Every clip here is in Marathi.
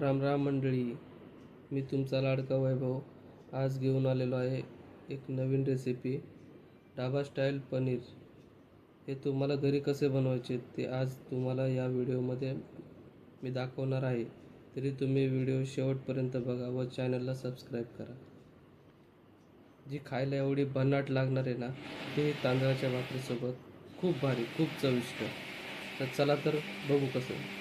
राम राम मंडळी मी तुमचा लाडका वैभव आज घेऊन आलेलो आहे एक नवीन रेसिपी डाबा स्टाईल पनीर. हे तुम्हाला घरी कसे बनवायचे ते आज तुम्हाला या व्हिडिओमध्ये मी दाखवणार आहे. तरी तुम्ही व्हिडिओ शेवटपर्यंत बघा व चॅनलला सबस्क्राईब करा. जी खायला एवढी भन्नाट लागणार आहे ना ते तांदळाच्या भाकरीसोबत खूप भारी खूप चविष्ट. तर चला तर बघू कसं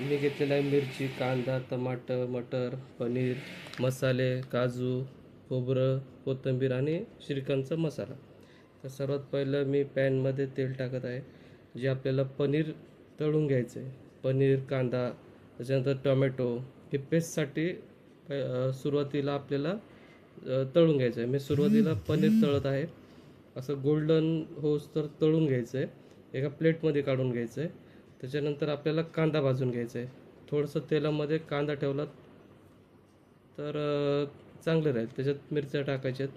मी घेतलेला आहे मिरची कांदा टमाटर मटर पनीर मसाले काजू खोबरं कोथिंबीर आणि श्रीखंडचा मसाला. तर सर्वात पहिलं मी पॅनमध्ये तेल टाकत आहे जे आपल्याला पनीर तळून घ्यायचं आहे पनीर कांदा त्याच्यानंतर टोमॅटो हे पेस्टसाठी सुरुवातीला आपल्याला तळून घ्यायचं आहे मी सुरुवातीला पनीर तळत आहे. असं गोल्डन होस तर तळून घ्यायचं आहे एका प्लेटमध्ये काढून घ्यायचं आहे त्याच्यानंतर आपल्याला कांदा भाजून घ्यायचा आहे थोडंसं तेलामध्ये कांदा ठेवला तर चांगलं राहील. त्याच्यात मिरच्या टाकायच्यात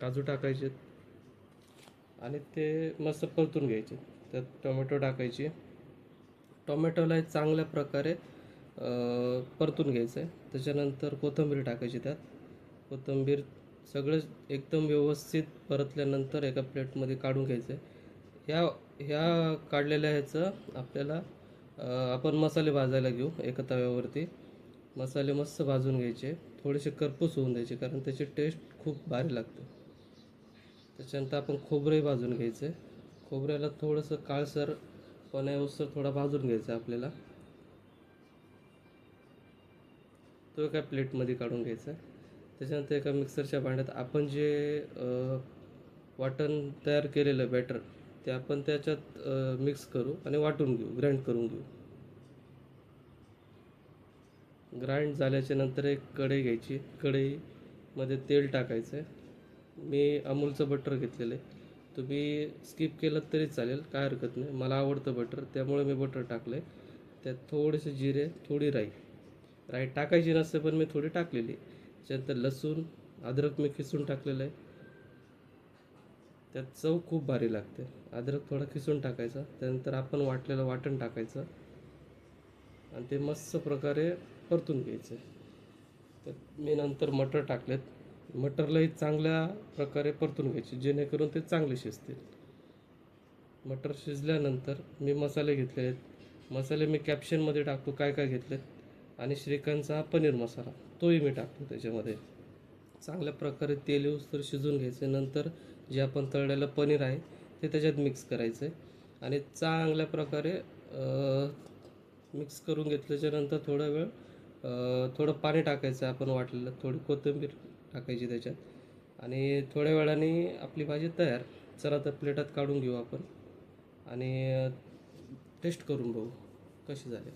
काजू टाकायचे आणि ते मस्त परतून घ्यायचे. त्यात टोमॅटो टाकायची. टोमॅटोला चांगल्या प्रकारे परतून घ्यायचं आहे त्याच्यानंतर कोथिंबीर टाकायची त्यात. कोथिंबीर सगळं एकदम व्यवस्थित परतल्यानंतर एका प्लेटमध्ये काढून घ्यायचं आहे ह्या ह्या काढलेल्या ह्याचं आपल्याला आपण मसाले भाजायला घेऊ एका तव्यावरती. मसाले मस्त भाजून घ्यायचे. थोडेसे करपूस होऊन द्यायचे कारण त्याची टेस्ट खूप भारी लागते. त्याच्यानंतर आपण खोबरंही भाजून घ्यायचं. खोबऱ्याला थोडंसं काळसर पण उसर थोडा भाजून घ्यायचा आपल्याला. तो एका प्लेटमध्ये काढून घ्यायचा. आहे त्याच्यानंतर एका मिक्सरच्या भांड्यात आपण जे वाटण तयार केलेलं बॅटर ते आपण त्याच्यात मिक्स करू आणि वाटून घेऊ ग्राइंड करून घेऊ. ग्राइंड झाल्याच्यानंतर एक कढई घ्यायची. कढईमध्ये तेल टाकायचं आहे मी अमूलचं बटर घेतलेलं आहे. तुम्ही स्किप केलं तरी चालेल काय हरकत नाही. मला आवडतं बटर त्यामुळे मी बटर टाकलं आहे त्यात थोडेसे जिरे थोडी राई. राई टाकायची नसते पण मी थोडी टाकलेली त्याच्यानंतर लसूण अद्रक मी खिसून टाकलेलं आहे. त्यात चव खूप भारी लागते. अद्रक थोडा खिसून टाकायचा त्यानंतर आपण वाटलेलं वाटण टाकायचं. आणि ते मस्त प्रकारे परतून घ्यायचं. त्यात मी नंतर मटर टाकलेत. मटरलाही चांगल्या प्रकारे परतून घ्यायचे जेणेकरून ते चांगले शिजतील. मटर शिजल्यानंतर मी मसाले घेतले आहेत मसाले मी कॅप्शनमध्ये टाकतो काय काय घेतलेत. आणि श्रीखंडचा पनीर मसाला तोही मी टाकतो त्याच्यामध्ये. चांगल्या प्रकारे तेल येऊस तर शिजून घ्यायचे. नंतर जे आपण तळलेलं पनीर आहे ते त्याच्यात मिक्स करायचं आहे आणि चांगल्या प्रकारे मिक्स करून घेतल्याच्यानंतर थोडा वेळ थोडं पाणी टाकायचं आहे आपण वाटलेलं थोडी कोथिंबीर टाकायची त्याच्यात. आणि थोड्या वेळाने आपली भाजी तयार. चला तर प्लेटात काढून घेऊ आपण. आणि टेस्ट करून बघू. कशी झाली?